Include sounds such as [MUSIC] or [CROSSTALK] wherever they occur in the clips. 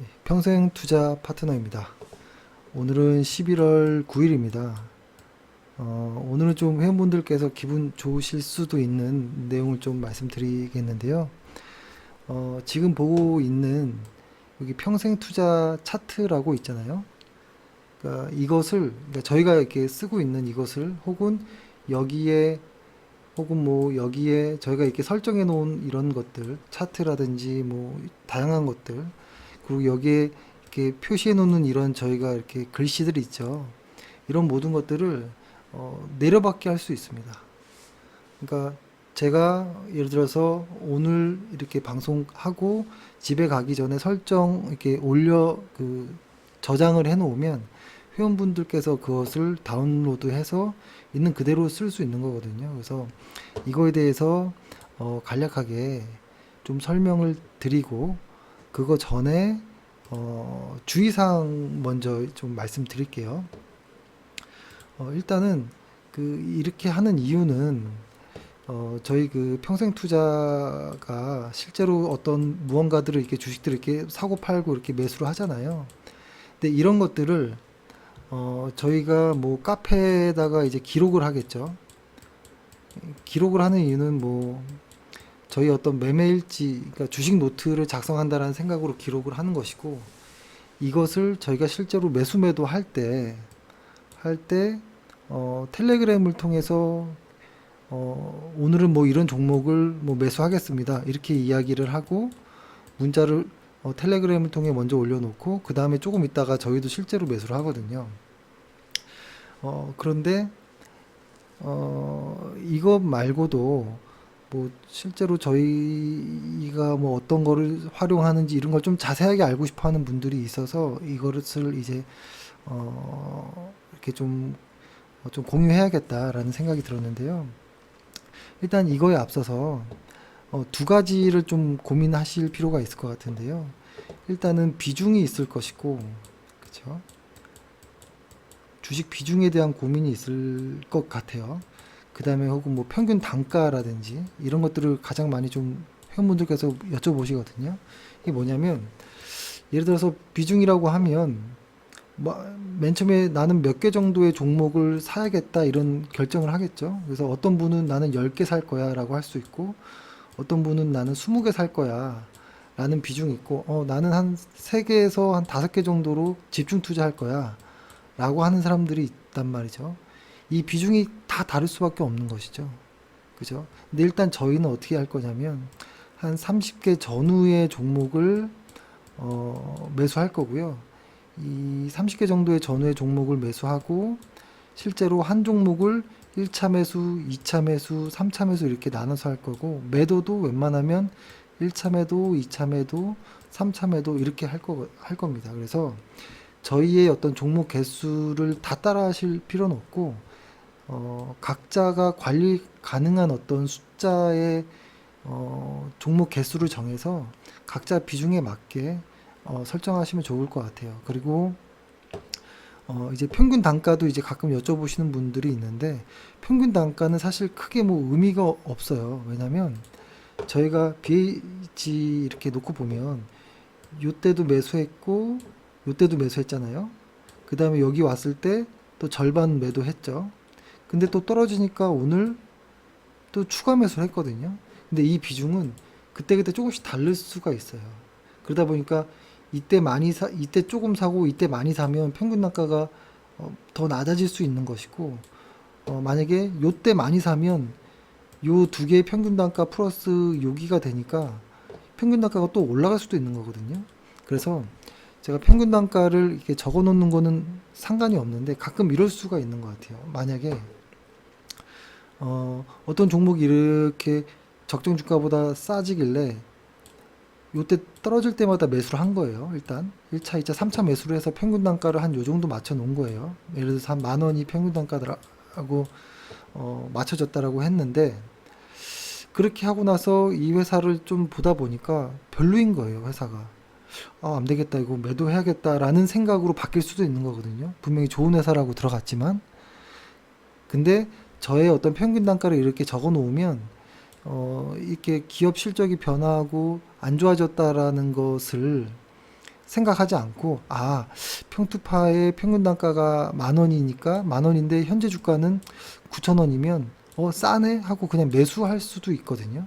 네, 평생 투자 파트너입니다. 오늘은 11월 9일입니다. 어, 오늘은 좀 회원분들께서 기분 좋으실 수도 있는 내용을 좀 말씀드리겠는데요. 어, 지금 보고 있는 여기 평생 투자 차트라고 있잖아요. 그러니까 이것을 그러니까 저희가 이렇게 쓰고 있는 이것을 혹은 여기에 혹은 뭐 여기에 저희가 이렇게 설정해 놓은 이런 것들 차트라든지 뭐 다양한 것들 그리고 여기에 이렇게 표시해 놓는 이런 저희가 이렇게 글씨들이 있죠. 이런 모든 것들을 어, 내려받게 할 수 있습니다. 그러니까 제가 예를 들어서 오늘 이렇게 방송하고 집에 가기 전에 설정 이렇게 올려 그 저장을 해 놓으면 회원분들께서 그것을 다운로드해서 있는 그대로 쓸 수 있는 거거든요. 그래서 이거에 대해서 어, 간략하게 좀 설명을 드리고 그거 전에 어, 주의사항 먼저 좀 말씀드릴게요. 어, 일단은 그 이렇게 하는 이유는 어, 저희 그 평생 투자가 실제로 어떤 무언가들을 이렇게 주식들을 이렇게 사고 팔고 이렇게 매수를 하잖아요. 근데 이런 것들을 어, 저희가 뭐 카페에다가 이제 기록을 하겠죠. 기록을 하는 이유는 뭐 저희 어떤 매매일지, 그러니까 주식 노트를 작성한다라는 생각으로 기록을 하는 것이고 이것을 저희가 실제로 매수 매도 할 때, 할 때, 어, 텔레그램을 통해서 어, 오늘은 뭐 이런 종목을 뭐 매수하겠습니다. 이렇게 이야기를 하고 문자를 어, 텔레그램을 통해 먼저 올려놓고 그 다음에 조금 있다가 저희도 실제로 매수를 하거든요. 어, 그런데 어, 이것 말고도 뭐 실제로 저희가 뭐 어떤 거를 활용하는지 이런 걸 좀 자세하게 알고 싶어 하는 분들이 있어서 이것을 이제 어, 이렇게 좀, 어, 좀 공유해야겠다라는 생각이 들었는데요. 일단 이거에 앞서서 어, 두 가지를 좀 고민하실 필요가 있을 것 같은데요. 일단은 비중이 있을 것이고, 그쵸? 주식 비중에 대한 고민이 있을 것 같아요. 그 다음에 혹은 뭐 평균 단가라든지 이런 것들을 가장 많이 좀 회원분들께서 여쭤보시거든요. 이게 뭐냐면, 예를 들어서 비중이라고 하면, 뭐맨 처음에 나는 몇 개 정도의 종목을 사야겠다 이런 결정을 하겠죠. 그래서 어떤 분은 나는 10개 살 거야 라고 할 수 있고, 어떤 분은 나는 20개 살 거야 라는 비중이 있고, 어, 나는 한 3개에서 한 5개 정도로 집중 투자할 거야 라고 하는 사람들이 있단 말이죠. 이 비중이 다 다를 수밖에 없는 것이죠. 그죠? 근데 일단 저희는 어떻게 할 거냐면, 한 30개 전후의 종목을, 어, 매수할 거고요. 이 30개 정도의 전후의 종목을 매수하고, 실제로 한 종목을 1차 매수, 2차 매수, 3차 매수 이렇게 나눠서 할 거고 매도도 웬만하면 1차 매도, 2차 매도, 3차 매도 이렇게 할 거, 할 겁니다. 그래서 저희의 어떤 종목 개수를 다 따라 하실 필요는 없고 어, 각자가 관리 가능한 어떤 숫자의 어, 종목 개수를 정해서 각자 비중에 맞게 어, 설정하시면 좋을 것 같아요. 그리고 어, 이제 평균 단가도 이제 가끔 여쭤보시는 분들이 있는데 평균 단가는 사실 크게 뭐 의미가 없어요. 왜냐면 저희가 BH 이렇게 놓고 보면 요때도 매수했고 요때도 매수했잖아요. 그 다음에 여기 왔을 때 또 절반 매도했죠. 근데 또 떨어지니까 오늘 또 추가 매수를 했거든요. 근데 이 비중은 그때그때 조금씩 다를 수가 있어요. 그러다 보니까 이때 많이 사, 이때 조금 사고 이때 많이 사면 평균 단가가 어, 더 낮아질 수 있는 것이고, 어, 만약에 요때 많이 사면 요 두 개의 평균 단가 플러스 여기가 되니까 평균 단가가 또 올라갈 수도 있는 거거든요. 그래서 제가 평균 단가를 이렇게 적어 놓는 거는 상관이 없는데 가끔 이럴 수가 있는 것 같아요. 만약에 어, 어떤 종목이 이렇게 적정 주가보다 싸지길래 요때 떨어질 때마다 매수를 한 거예요. 일단 1차, 2차, 3차 매수를 해서 평균 단가를 한 요 정도 맞춰 놓은 거예요. 예를 들어서 한 만 원이 평균 단가라고 어, 맞춰졌다라고 했는데 그렇게 하고 나서 이 회사를 좀 보다 보니까 별로인 거예요, 회사가. 아, 안 되겠다. 이거 매도해야겠다라는 생각으로 바뀔 수도 있는 거거든요. 분명히 좋은 회사라고 들어갔지만 근데 저의 어떤 평균 단가를 이렇게 적어 놓으면 어, 이렇게 기업 실적이 변화하고 안 좋아졌다라는 것을 생각하지 않고 아 평투파의 평균 단가가 만 원이니까 만 원인데 현재 주가는 9천 원이면 어 싸네 하고 그냥 매수할 수도 있거든요.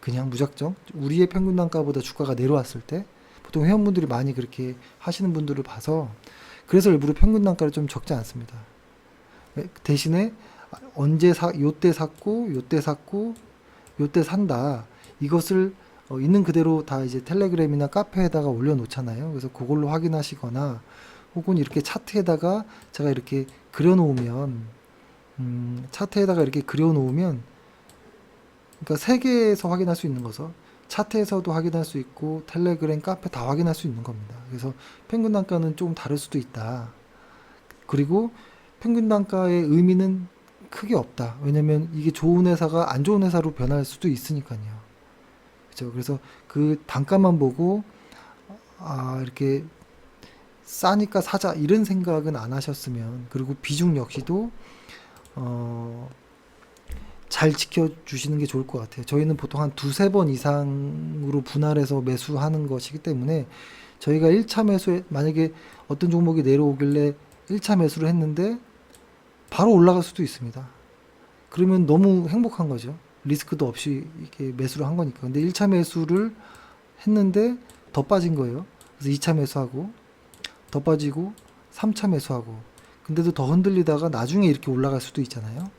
그냥 무작정 우리의 평균 단가보다 주가가 내려왔을 때 보통 회원분들이 많이 그렇게 하시는 분들을 봐서 그래서 일부러 평균 단가를 좀 적지 않습니다. 네, 대신에 언제 사 요때 샀고 요때 샀고 요때 산다 이것을 어, 있는 그대로 다 이제 텔레그램이나 카페에다가 올려놓잖아요. 그래서 그걸로 확인하시거나 혹은 이렇게 차트에다가 제가 이렇게 그려놓으면 음, 차트에다가 이렇게 그려놓으면 그러니까 세계에서 확인할 수 있는 거죠. 차트에서도 확인할 수 있고 텔레그램 카페 다 확인할 수 있는 겁니다. 그래서 평균 단가는 조금 다를 수도 있다. 그리고 평균 단가의 의미는 크게 없다. 왜냐면 이게 좋은 회사가 안 좋은 회사로 변할 수도 있으니까요. 그렇죠. 그래서 그 단가만 보고 아 이렇게 싸니까 사자 이런 생각은 안 하셨으면 그리고 비중 역시도 어, 잘 지켜주시는 게 좋을 것 같아요. 저희는 보통 한 두세 번 이상으로 분할해서 매수하는 것이기 때문에 저희가 1차 매수에 만약에 어떤 종목이 내려오길래 1차 매수를 했는데 바로 올라갈 수도 있습니다. 그러면 너무 행복한 거죠. 리스크도 없이 이렇게 매수를 한 거니까. 근데 1차 매수를 했는데 더 빠진 거예요. 그래서 2차 매수하고 더 빠지고 3차 매수하고 근데도 더 흔들리다가 나중에 이렇게 올라갈 수도 있잖아요.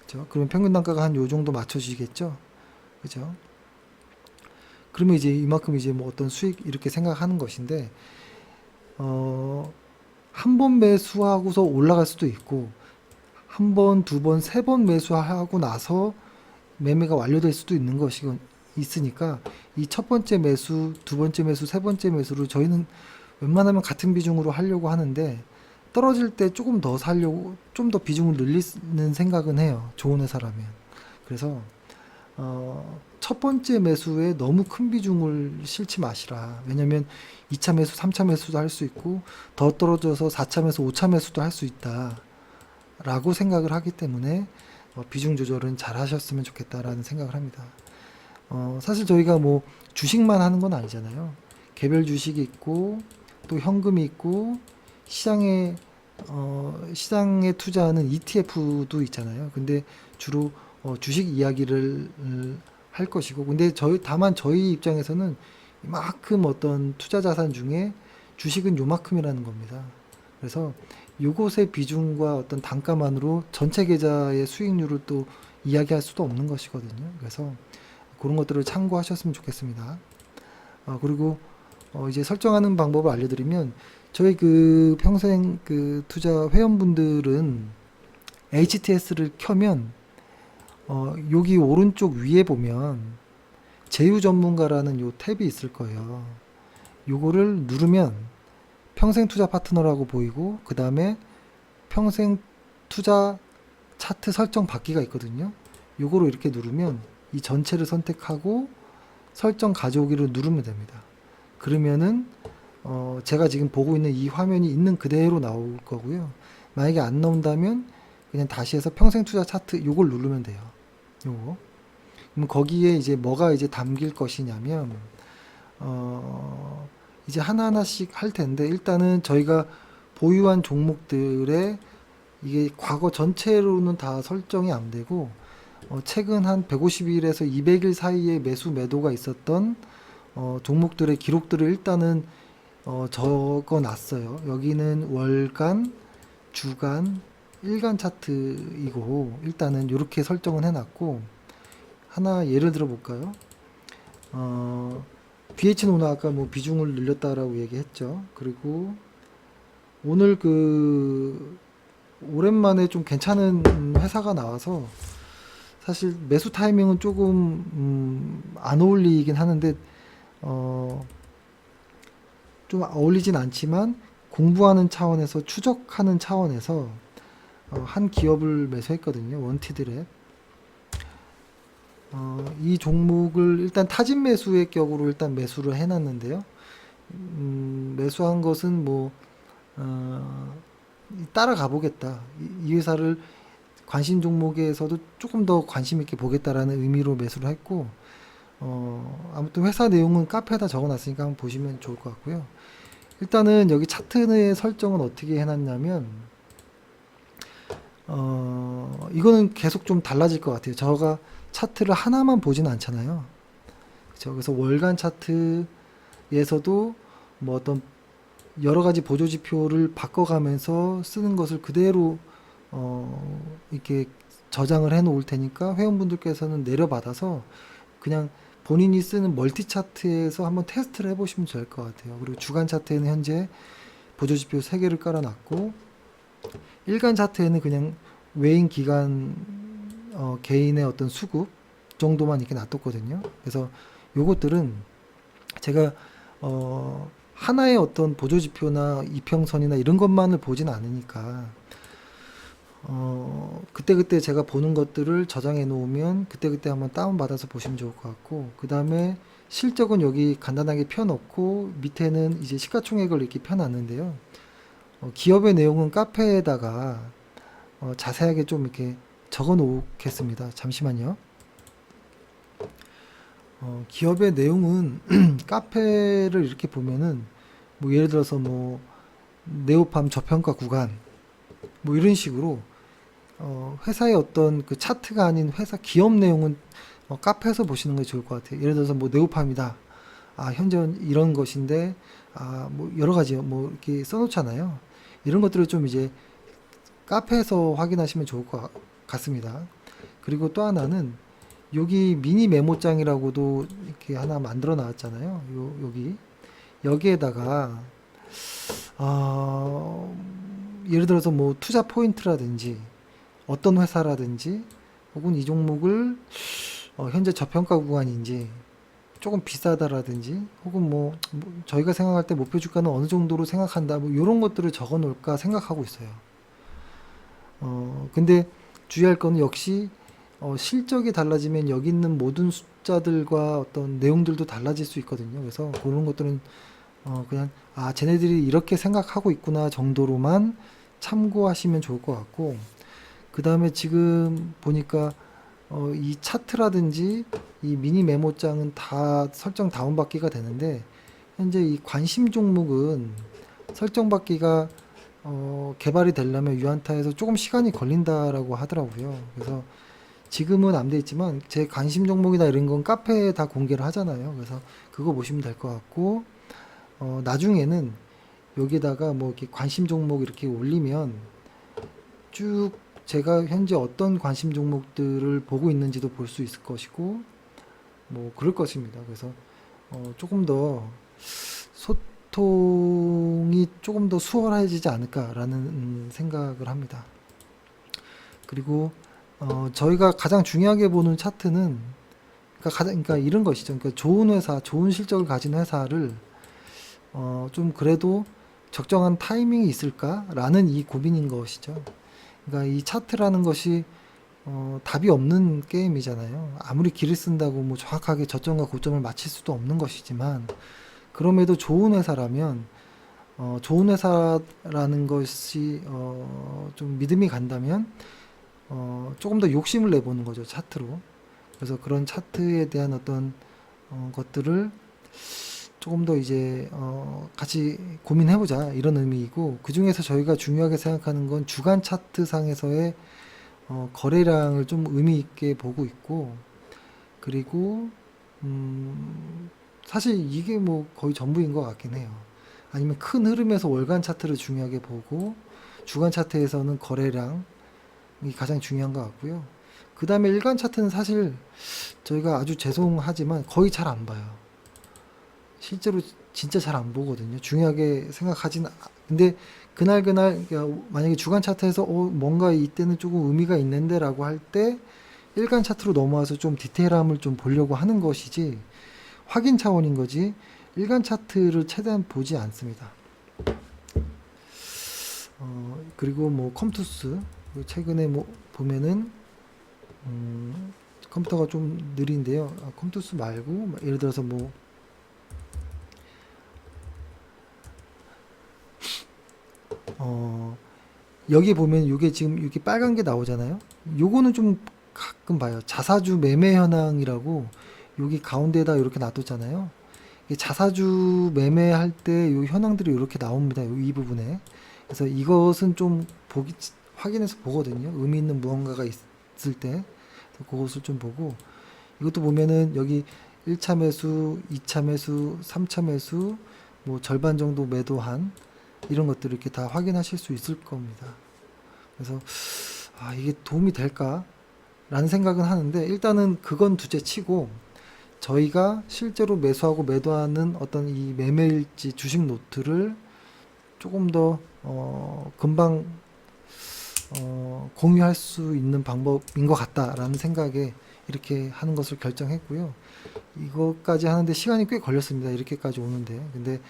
그죠? 그러면 평균 단가가 한 요 정도 맞춰지겠죠. 그죠? 그러면 이제 이만큼 이제 뭐 어떤 수익 이렇게 생각하는 것인데 어, 한 번 매수하고서 올라갈 수도 있고 한 번, 두 번, 세 번 매수하고 나서 매매가 완료될 수도 있는 것이 있으니까 이 첫 번째 매수, 두 번째 매수, 세 번째 매수를 저희는 웬만하면 같은 비중으로 하려고 하는데 떨어질 때 조금 더 살려고 좀 더 비중을 늘리는 생각은 해요. 좋은 회사라면. 그래서 어, 첫 번째 매수에 너무 큰 비중을 실지 마시라. 왜냐면 2차 매수, 3차 매수도 할 수 있고 더 떨어져서 4차 매수, 5차 매수도 할 수 있다. 라고 생각을 하기 때문에 어, 비중 조절은 잘 하셨으면 좋겠다라는 생각을 합니다. 어, 사실 저희가 뭐 주식만 하는 건 아니잖아요. 개별 주식이 있고 또 현금이 있고 시장에 어, 시장에 투자하는 ETF도 있잖아요. 근데 주로 어, 주식 이야기를 음, 할 것이고, 근데 저희 다만 저희 입장에서는 이만큼 어떤 투자 자산 중에 주식은 요만큼이라는 겁니다. 그래서 요것의 비중과 어떤 단가만으로 전체 계좌의 수익률을 또 이야기할 수도 없는 것이거든요. 그래서 그런 것들을 참고하셨으면 좋겠습니다. 어, 그리고 어, 이제 설정하는 방법을 알려드리면 저희 그 평생 그 투자 회원분들은 HTS를 켜면 어, 여기 오른쪽 위에 보면 제휴 전문가라는 요 탭이 있을 거예요. 요거를 누르면 평생 투자 파트너라고 보이고 그 다음에 평생 투자 차트 설정 받기가 있거든요. 요거로 이렇게 누르면 이 전체를 선택하고 설정 가져오기를 누르면 됩니다. 그러면은 어 제가 지금 보고 있는 이 화면이 있는 그대로 나올 거고요. 만약에 안 나온다면 그냥 다시 해서 평생 투자 차트 요걸 누르면 돼요. 요거. 그럼 거기에 이제 뭐가 이제 담길 것이냐면 어 이제 하나하나씩 할 텐데 일단은 저희가 보유한 종목들의 이게 과거 전체로는 다 설정이 안 되고 어 최근 한 150일에서 200일 사이에 매수 매도가 있었던 어 종목들의 기록들을 일단은 어 적어 놨어요. 여기는 월간, 주간, 일간 차트이고 일단은 이렇게 설정을 해 놨고 하나 예를 들어 볼까요? 어 BH는 아까 뭐 비중을 늘렸다라고 얘기했죠. 그리고 오늘 그 오랜만에 좀 괜찮은 회사가 나와서 사실 매수 타이밍은 조금 음, 안 어울리긴 하는데 어, 좀 어울리진 않지만 공부하는 차원에서 추적하는 차원에서 어, 한 기업을 매수했거든요. 원티드랩. 어, 이 종목을 일단 타진 매수의 격으로 일단 매수를 해놨는데요. 음, 매수한 것은 뭐 어, 따라가 보겠다. 이, 이 회사를 관심 종목에서도 조금 더 관심 있게 보겠다라는 의미로 매수를 했고 어, 아무튼 회사 내용은 카페에다 적어놨으니까 한번 보시면 좋을 것 같고요. 일단은 여기 차트의 설정은 어떻게 해놨냐면 어, 이거는 계속 좀 달라질 것 같아요. 저가 차트를 하나만 보진 않잖아요. 그쵸? 그래서 월간 차트에서도 뭐 어떤 여러 가지 보조 지표를 바꿔가면서 쓰는 것을 그대로 어, 이렇게 저장을 해 놓을 테니까 회원분들께서는 내려받아서 그냥 본인이 쓰는 멀티 차트에서 한번 테스트를 해보시면 될 것 같아요. 그리고 주간 차트에는 현재 보조 지표 3개를 깔아놨고 일간 차트에는 그냥 외인 기간 어, 개인의 어떤 수급 정도만 이렇게 놔뒀거든요. 그래서 요것들은 제가 어, 하나의 어떤 보조 지표나 이평선이나 이런 것만을 보진 않으니까 어, 그때그때 제가 보는 것들을 저장해 놓으면 그때그때 한번 다운받아서 보시면 좋을 것 같고 그 다음에 실적은 여기 간단하게 펴놓고 밑에는 이제 시가총액을 이렇게 펴놨는데요. 어, 기업의 내용은 카페에다가 어, 자세하게 좀 이렇게 적어 놓겠습니다. 잠시만요. 어, 기업의 내용은 [CLEARS THROAT] 카페를 이렇게 보면은 뭐 예를 들어서 뭐 네오팜 저평가 구간 뭐 이런 식으로 어, 회사의 어떤 그 차트가 아닌 회사 기업 내용은 어, 카페에서 보시는 게 좋을 것 같아요. 예를 들어서 뭐 네오팜이다. 아, 현재 이런 것인데 아, 뭐 여러 가지 뭐 이렇게 써놓잖아요. 이런 것들을 좀 이제 카페에서 확인하시면 좋을 것 같- 같습니다. 그리고 또 하나는 여기 미니 메모장이라고도 이렇게 하나 만들어 놨잖아요. 요, 여기 여기에다가 아, 예를 들어서 뭐 투자 포인트라든지 어떤 회사라든지 혹은 이 종목을 어, 현재 저평가 구간인지 조금 비싸다라든지 혹은 뭐, 뭐 저희가 생각할 때 목표 주가는 어느 정도로 생각한다 뭐 이런 것들을 적어 놓을까 생각하고 있어요. 어, 근데 주의할 거는 역시 어, 실적이 달라지면 여기 있는 모든 숫자들과 어떤 내용들도 달라질 수 있거든요. 그래서 그런 것들은 어, 그냥 아, 쟤네들이 이렇게 생각하고 있구나 정도로만 참고하시면 좋을 것 같고 그 다음에 지금 보니까 어, 이 차트라든지 이 미니 메모장은 다 설정 다운받기가 되는데 현재 이 관심 종목은 설정받기가 어, 개발이 되려면 유한타에서 조금 시간이 걸린다라고 하더라고요. 그래서 지금은 안 돼 있지만 제 관심 종목이나 이런 건 카페에 다 공개를 하잖아요. 그래서 그거 보시면 될 것 같고 어, 나중에는 여기다가 뭐 이렇게 관심 종목 이렇게 올리면 쭉 제가 현재 어떤 관심 종목들을 보고 있는지도 볼 수 있을 것이고 뭐 그럴 것입니다. 그래서 어, 조금 더 소 통이 조금 더 수월해지지 않을까라는 음, 생각을 합니다. 그리고 어, 저희가 가장 중요하게 보는 차트는 그러니까 가장 그러니까 이런 것이죠. 그러니까 좋은 회사, 좋은 실적을 가진 회사를 어, 좀 그래도 적정한 타이밍이 있을까라는 이 고민인 것이죠. 그러니까 이 차트라는 것이 어, 답이 없는 게임이잖아요. 아무리 길을 쓴다고 뭐 정확하게 저점과 고점을 맞출 수도 없는 것이지만 그럼에도 좋은 회사라면 어, 좋은 회사라는 것이 어, 좀 믿음이 간다면 어, 조금 더 욕심을 내보는 거죠 차트로. 그래서 그런 차트에 대한 어떤 어, 것들을 조금 더 이제 어, 같이 고민해보자 이런 의미이고 그 중에서 저희가 중요하게 생각하는 건 주간 차트 상에서의 어, 거래량을 좀 의미 있게 보고 있고 그리고 음, 사실 이게 뭐 거의 전부인 것 같긴 해요. 아니면 큰 흐름에서 월간 차트를 중요하게 보고 주간 차트에서는 거래량이 가장 중요한 것 같고요. 그 다음에 일간 차트는 사실 저희가 아주 죄송하지만 거의 잘 안 봐요. 실제로 진짜 잘 안 보거든요. 중요하게 생각하진 않- 근데 그날 그날 그러니까 만약에 주간 차트에서 어, 뭔가 이때는 조금 의미가 있는데라고 할 때 일간 차트로 넘어와서 좀 디테일함을 좀 보려고 하는 것이지 확인 차원인 거지 일간 차트를 최대한 보지 않습니다. 어, 그리고 뭐 컴투스 최근에 뭐 보면은 음, 컴퓨터가 좀 느린데요. 아, 컴투스 말고 뭐 예를 들어서 뭐 어, 여기 보면 이게 지금 이렇게 빨간 게 나오잖아요. 요거는 좀 가끔 봐요. 자사주 매매 현황이라고 여기 가운데에다 이렇게 놔뒀잖아요. 자사주 매매할 때요 현황들이 이렇게 나옵니다. 요이 부분에. 그래서 이것은 좀 보기 확인해서 보거든요. 의미 있는 무언가가 있을 때 그것을 좀 보고 이것도 보면은 여기 1차 매수, 2차 매수, 3차 매수, 뭐 절반 정도 매도한 이런 것들을 이렇게 다 확인하실 수 있을 겁니다. 그래서 아, 이게 도움이 될까? 라는 생각은 하는데 일단은 그건 두째 치고 저희가 실제로 매수하고 매도하는 어떤 이 매매일지 주식 노트를 조금 더 어, 금방 어, 공유할 수 있는 방법인 것 같다라는 생각에 이렇게 하는 것을 결정했고요. 이것까지 하는데 시간이 꽤 걸렸습니다. 이렇게까지 오는데. 근데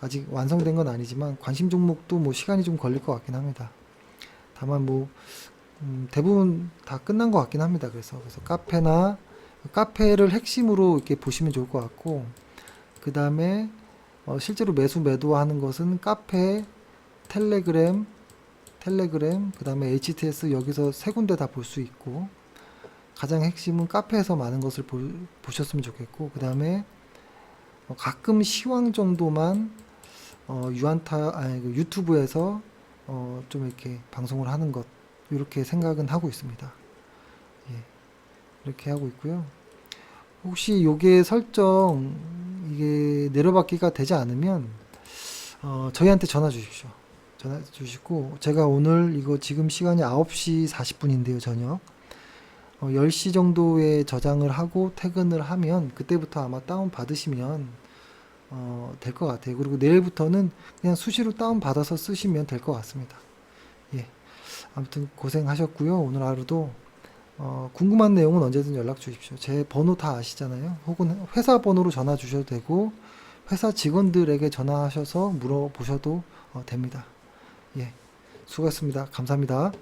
아직 완성된 건 아니지만 관심 종목도 뭐 시간이 좀 걸릴 것 같긴 합니다. 다만 뭐 음, 대부분 다 끝난 것 같긴 합니다. 그래서 그래서 카페나 카페를 핵심으로 이렇게 보시면 좋을 것 같고 그 다음에 어, 실제로 매수 매도하는 것은 카페, 텔레그램, 텔레그램, 그 다음에 HTS 여기서 세 군데 다 볼 수 있고 가장 핵심은 카페에서 많은 것을 보, 보셨으면 좋겠고 그 다음에 어, 가끔 시황 정도만 어, 유한타 아니 그 유튜브에서 어, 좀 이렇게 방송을 하는 것 이렇게 생각은 하고 있습니다. 예, 이렇게 하고 있고요. 혹시 요게 설정 이게 내려받기가 되지 않으면 어, 저희한테 전화 주십시오. 전화 주시고 제가 오늘 이거 지금 시간이 9시 40분인데요, 저녁. 어, 10시 정도에 저장을 하고 퇴근을 하면 그때부터 아마 다운 받으시면 어, 될 것 같아요. 그리고 내일부터는 그냥 수시로 다운 받아서 쓰시면 될 것 같습니다. 예. 아무튼 고생하셨고요. 오늘 하루도 어, 궁금한 내용은 언제든 연락 주십시오. 제 번호 다 아시잖아요. 혹은 회사 번호로 전화 주셔도 되고 회사 직원들에게 전화하셔서 물어보셔도 어, 됩니다. 예. 수고하셨습니다. 감사합니다.